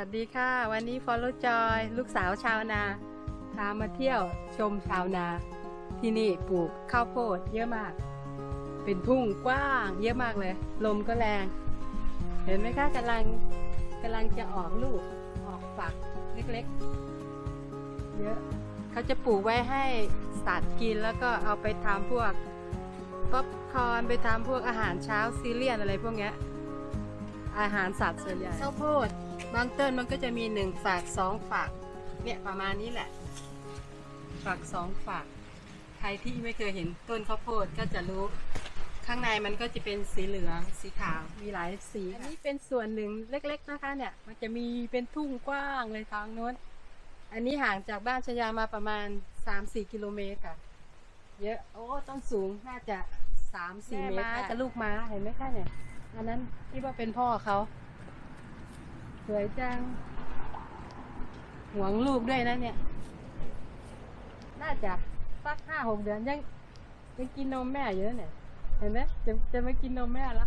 วัสดีค่ะ วันนี้ฟอลโลจอยลูกสาวชาวนา พามาเที่ยวชมชาวนา ที่นี่ปลูกข้าวโพดเยอะมาก เป็นทุ่งกว้างเยอะมากเลย ลมก็แรง เห็นไหมคะกำลังกำลังจะออกลูกออกฝักเล็กๆ เยอะเขาจะปลูกไว้ให้สัตว์กินแล้วก็เอาไปทำพวกป๊อปคอร์นไปทำพวกอาหารเช้าซีเรียลอะไรพวกเนี้ยอาหารสัตว์ส่วนใหญ่ข้าวโพด บางต้นมันก็จะมีหนึ่งฝักสองฝักเนี่ยประมาณนี้แหละฝักสองฝักใครที่ไม่เคยเห็นต้นข้าวโพดก็จะรู้ ข้างในมันก็จะเป็นสีเหลืองสีขาวมีหลายสีอันนี้เป็นส่วนหนึ่งเล็ก ๆนะคะ เนี่ย มันจะมีเป็นทุ่งกว้างเลยทางโน้น อันนี้ห่างจากบ้านชยามาประมาณ3-4กิโลเมตรค่ะเยอะโอ้ต้นสูงน่าจะ3-4เมตรกับลูกม้าเห็นไหมคะเนี่ยอันนั้นที่ว่าเป็นพ่อเขา สวยจังหวงลูกด้วยนะเนี่ย น่าจะสักห้าหกเดือนยังยังกินนมแม่เยอะเนี่ย เห็นไหมจะจะไม่กินนมแม่ละ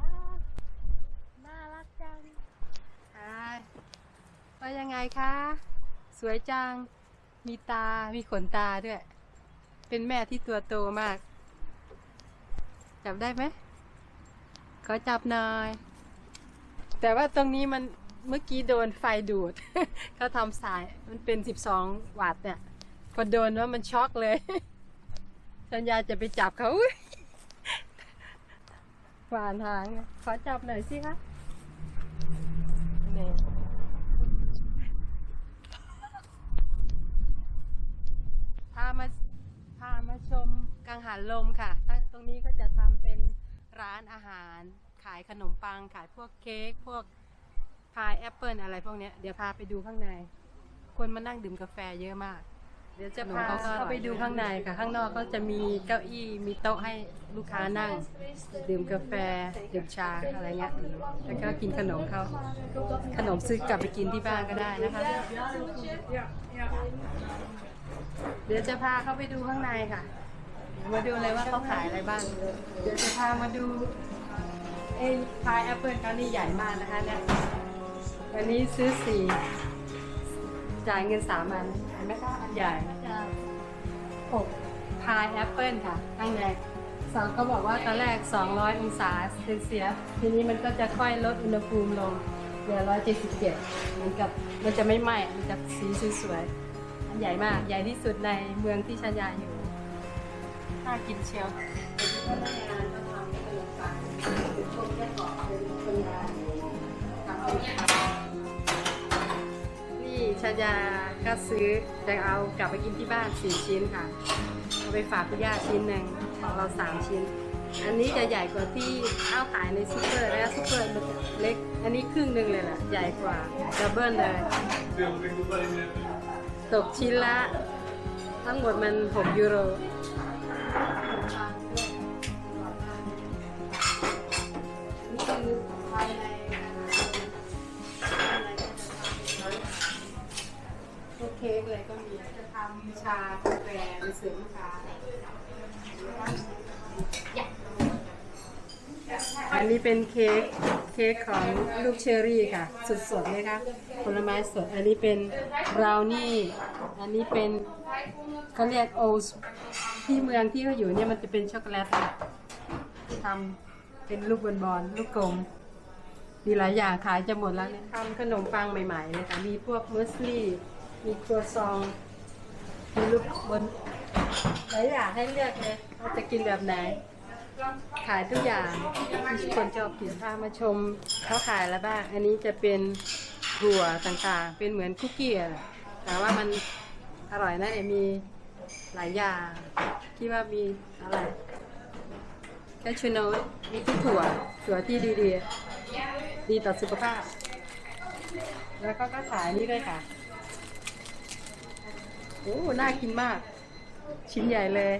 อ้าวน่ารักจังใช่ว่ายังไงคะ สวยจัง มีตา มีขนตาด้วย เป็นแม่ที่ตัวโตมาก จับได้ไหมขอจับหน่อย แต่ว่าตรงนี้มันเมื่อกี้โดนไฟดูด เขาทำสายมันเป็นสิบสองวัตต์เนี่ย พอโดนว่ามันช็อกเลย สัญญาจะไปจับเขาหวานทาง ขอจับหน่อยสิคะนี่พามาพามาชมกังหันลมค่ะ ตรงนี้ก็จะทำเป็นร้านอาหาร ขายขนมปัง ขายพวกเค้กพวกพายแอปเปิลอะไรพวกเนี้ยเดี๋ยวพาไปดูข้างใน คนมานั่งดื่มกาแฟเยอะมาก เดี๋ยวจะพาเข้าไปดูข้างในค่ะ ข้างนอกก็จะมีเก้าอี้มีโต๊ะให้ลูกค้านั่ง ดื่มกาแฟดื่มชาอะไรเงี้ยแล้วก็กินขนมเขาขนมซื้อกลับไปกินที่บ้านก็ได้นะคะ เดี๋ยวจะพาเข้าไปดูข้างในค่ะมาดูเลยว่าเขาขายอะไรบ้าง เดี๋ยวจะพามาดูไอ้พายแอปเปิลเขานี่ใหญ่มากนะคะเนี่ยวันนี้ซื้อสี่จ่ายเงินสามอันเห็นไหมคะอันใหญ่หกพายแอปเปิลค่ะข้างในสองเขาบอกว่าตอนแรก 200 องศาเซลเซียสทีนี้มันก็จะค่อยลดอุณหภูมิลงเหลือ177มันกับมันจะไม่ไหม้มันจะสีสวยๆอันใหญ่มากใหญ่ที่สุดในเมืองที่ชัญญาอยู่น่ากินเชียว นี่ชายาก็ซื้อจะเอากลับไปกินที่บ้านสี่ชิ้นค่ะ เอาไปฝากคุณย่าชิ้นหนึ่งของเราสามชิ้น อันนี้จะใหญ่กว่าที่ข้าวขายในซูเปอร์แล้วซูเปอร์มันเล็ก อันนี้ครึ่งหนึ่งเลยแหละใหญ่กว่าดับเบิลเลยตกชิ้นละ ทั้งหมดมัน 6 ยูโร วกเค้กอะไรก็มีจะทำชากาแฟไปเสริมลูกค้าอันนี้เป็นเค้กเค้กของลูกเชอรี่ค่ะ สดๆเลยค่ะผลไม้สด อันนี้เป็นบราวนี่ อันนี้เป็นเขาเรียกโอสที่เมืองที่เขาอยู่เนี่ยมันจะเป็นช็อกโกแลตทำเป็นลูกบอลบอลลูกกลมมีหลายอย่างขายจะหมดแล้วเนี่ยทำขนมปังใหม่ๆเลยค่ะมีพวกมุสลี่ มีครัวซองมีลูกบนหลายอย่างให้เลือกเลยว่าจะกินแบบไหน ขายทุกอย่างที่คนชอบกินพามาชมเขาขายอะไรบ้าง อันนี้จะเป็นถั่วต่างๆ เป็นเหมือนคุกกี้อะแต่ว่ามันอร่อยนะเอมีหลายอย่างที่ว่ามีอะไรแคชชูโนตมีที่ถั่วถั่วที่ดีๆดีต่อสุขภาพ แล้วก็ก็ขายนี่ด้วยค่ะ โอ้ น่ากินมาก ชิ้นใหญ่เลย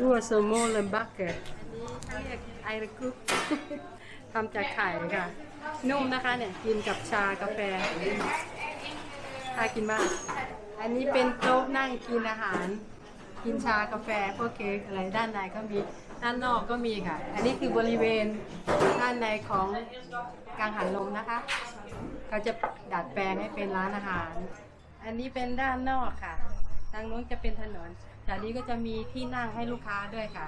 รัวโซโมเลมบักเกอร์อันนี้เขาเรียกไอรกุกทำจากไข่ค่ะ นุ่มนะคะเนี่ย กินกับชากาแฟน่ากินมาก อันนี้เป็นโต๊ะนั่งกินอาหาร กินชากาแฟพวกเค้กอะไรด้านในก็มีด้านนอกก็มีค่ะ อันนี้คือบริเวณด้านในของกังหันลมนะคะ เขาจะดัดแปลงให้เป็นร้านอาหาร อันนี้เป็นด้านนอกค่ะ ทางนู้นจะเป็นถนนแถวนี้ก็จะมีที่นั่งให้ลูกค้าด้วยค่ะ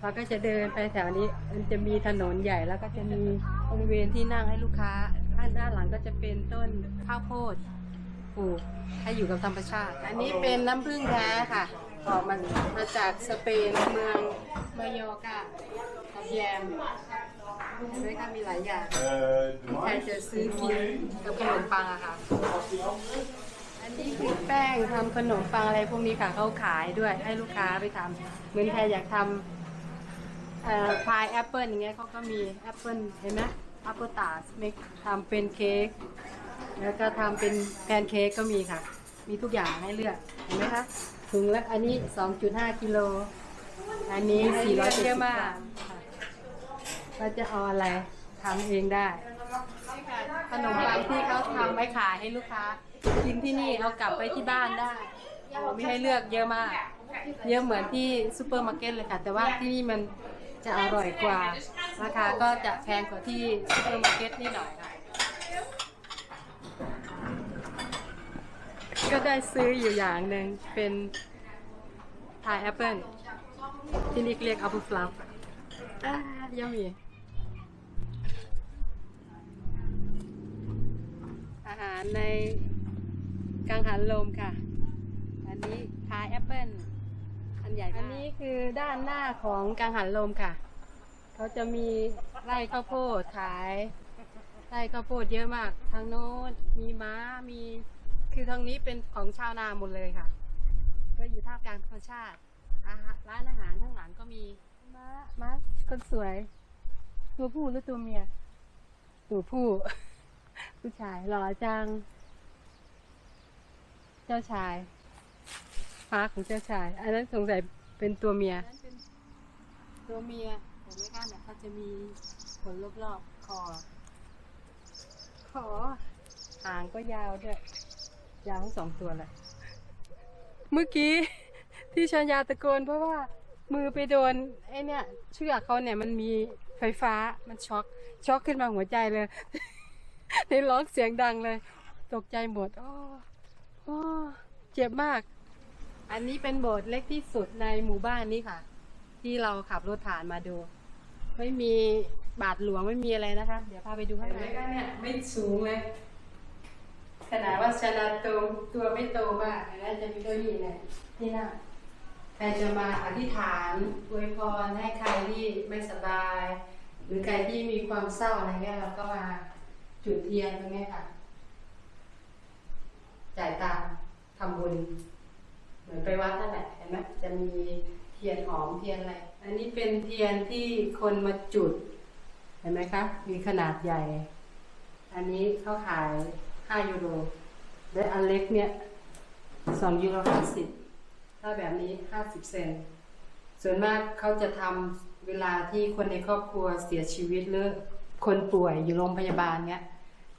เราก็จะเดินไปแถวนี้ มันจะมีถนนใหญ่แล้วก็จะมีบริเวณที่นั่งให้ลูกค้าด้านด้านหลังก็จะเป็นต้นข้าวโพดปลูกให้อยู่กับธรรมชาติ อันนี้เป็นน้ำผึ้งแท้ค่ะออกมามาจากสเปนเมืองมายอกากับแยม เห็นไหมคะมีหลายอย่างใครจะซื้อกินกับขนมปังอะค่ะ อันนี้คือแป้งทำขนมปังอะไรพวกนี้ค่ะเขาขายด้วยให้ลูกค้าไปทำเหมือนใครอยากทำเอ่อพายแอปเปิลอย่างเงี้ยเขาก็มีแอปเปิลเห็นไหมแอปเปิลตาสเมคทำเป็นเค้กแล้วก็ทำเป็นแพนเค้กก็มีค่ะ มีทุกอย่างให้เลือกเห็นไหมคะถุงละอันนี้ 2.5กิโลอันนี้400เยอะมาก เราจะเอาอะไรทำเองได้ขนมปังที่เขาทำไว้ขายให้ลูกค้า กินที่นี่เอากลับไปที่บ้านได้โอ้มีให้เลือกเยอะมาก เยอะเหมือนที่ซูเปอร์มาร์เก็ตเลยค่ะ แต่ว่าที่นี่มันจะอร่อยกว่า ราคาก็จะแพงกว่าที่ซูเปอร์มาร์เก็ตนี่หน่อยค่ะก็ได้ซื้ออยู่อย่างหนึ่งเป็นพายแอปเปิลที่นี่เรียกอัปเปิลฟลัฟอะยำมีารในกังหันลมค่ะ อันนี้พายแอปเปิลอันใหญ่อันนี้คือด้านหน้าของกังหันลมค่ะ เขาจะมีไร่ข้าวโพดขายไร่ข้าวโพดเยอะมาก ทางโน้นมีม้ามี คือทางนี้เป็นของชาวนาหมดเลยค่ะ ก็อยู่ท่ามกลางธรรมชาติอาหารร้านอาหารข้างหลังก็มีม้าม้าคนสวย ตัวผู้หรือตัวเมีย ตัวผู้ ผู้ชายหล่อจัง เจ้าชายฟ้าของเจ้าชาย อันนั้นสงสัยเป็นตัวเมีย ตัวเมียเห็นไหมคะเนี่ยเขาจะมีขนรอบๆคอขอหางก็ยาวด้วย ยาวทั้งสองตัวเลยเมื่อกี้ที่ชัญญาตะโกนเพราะว่ามือไปโดนไอ้เนี่ยเชือกเขาเนี่ยมันมีไฟฟ้ามันช็อกช็อกขึ้นมาหัวใจเลยในร้องเสียงดังเลย ตกใจหมดอ้ออ้เจ็บมาก อันนี้เป็นโบสถ์เล็กที่สุดในหมู่บ้านนี้ค่ะ ที่เราขับรถผ่านมาดู ไม่มีบาทหลวงไม่มีอะไรนะคะ เดี๋ยวพาไปดูข้างในก็เนี่ยไม่สูงเลยขนาดว่าชนะโตตัวไม่โตมากแล้วจะมีเก้าอี้เนี่ยที่นั่งใครจะมาอธิษฐานอวยพรให้ใครที่ไม่สบาย หรือใครที่มีความเศร้าอะไรเงี้ยเราก็มา จุดเทียนตรงนี้ค่ะ จ่ายตังทำบุญ เหมือนไปวัดนั่นแหละเห็นไหมจะมีเทียนหอมเทียนอะไร อันนี้เป็นเทียนที่คนมาจุด เห็นไหมคะ มีขนาดใหญ่ อันนี้เขาขาย5ยูโรและอันเล็กเนี่ย2ยูโร50ถ้าแบบนี้50เซนส่วนมากเขาจะทำเวลาที่คนในครอบครัวเสียชีวิตหรือคนป่วยอยู่โรงพยาบาลเนี้ย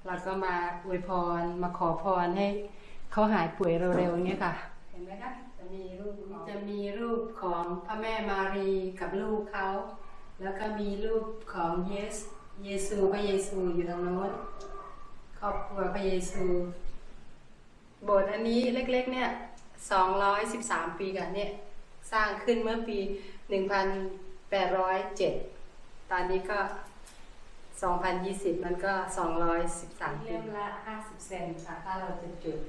เราก็มาอวยพรมาขอพรให้เขาหายป่วยเร็วๆเนี้ยค่ะ เห็นไหมคะจะมีรูปจะมีรูปของพระแม่มารีกับลูกเขาแล้วก็มีรูปของเยสเยซูพระเยซูอยู่ตรงโน้นครอบครัวพระเยซู โบสถ์อันนี้เล็กๆเนี่ย213ปีกันเนี่ยสร้างขึ้นเมื่อปี1807ตอนนี้ก็ 2020 มันก็ 213ปีเล่มละ 50 เซนค่ะ ถ้าเราจะจุด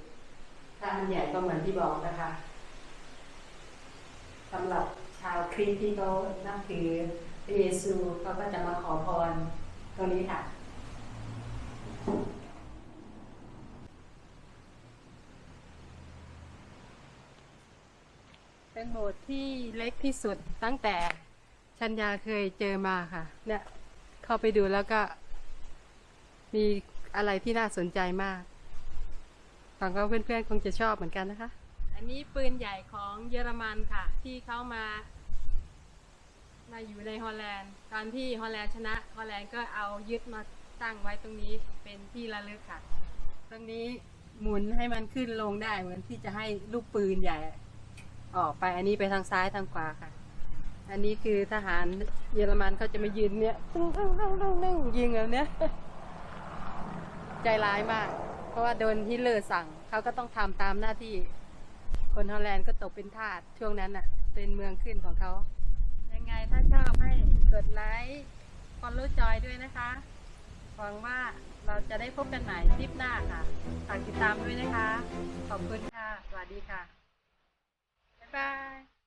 ถ้าอันใหญ่ก็เหมือนที่บอกนะคะสำหรับชาวคริสต์ที่เขานับถือพระเยซูเขาก็จะมาขอพรตรงนี้ค่ะเป็นโบสถ์ที่เล็กที่สุดตั้งแต่ชัญญาเคยเจอมาค่ะ เนี่ย เข้าไปดูแล้วก็ มีอะไรที่น่าสนใจมากฟังก็เพื่อนๆคงจะชอบเหมือนกันนะคะ อันนี้ปืนใหญ่ของเยอรมันค่ะ ที่เขามา มาอยู่ในฮอลแลนด์ ตอนที่ฮอลแลนด์ชนะฮอลแลนด์ก็เอายึดมาตั้งไว้ตรงนี้เป็นที่ระลึกค่ะ ตรงนี้หมุนให้มันขึ้นลงได้เหมือนที่จะให้ลูกปืนใหญ่ ออกไปอันนี้ไปทางซ้ายทางขวาค่ะ อันนี้คือทหารเยอรมันเขาจะมายืนเนี่ยตึ้งตึ้งตึ้งตึ้งตึ้งยิงแบบเนี้ยใจร้ายมาก เพราะว่าโดนฮิตเลอร์สั่งเขาก็ต้องทำตามหน้าที่ คนฮอลแลนด์ก็ตกเป็นทาสช่วงนั้นน่ะ เป็นเมืองขึ้นของเขายังไงถ้าชอบให้กดไลค์ฟอลโล่จอยด้วยนะคะหวังว่าเราจะได้พบกันใหม่คลิปหน้าค่ะฝากติดตามด้วยนะคะ ขอบคุณค่ะ สวัสดีค่ะ บ๊ายบาย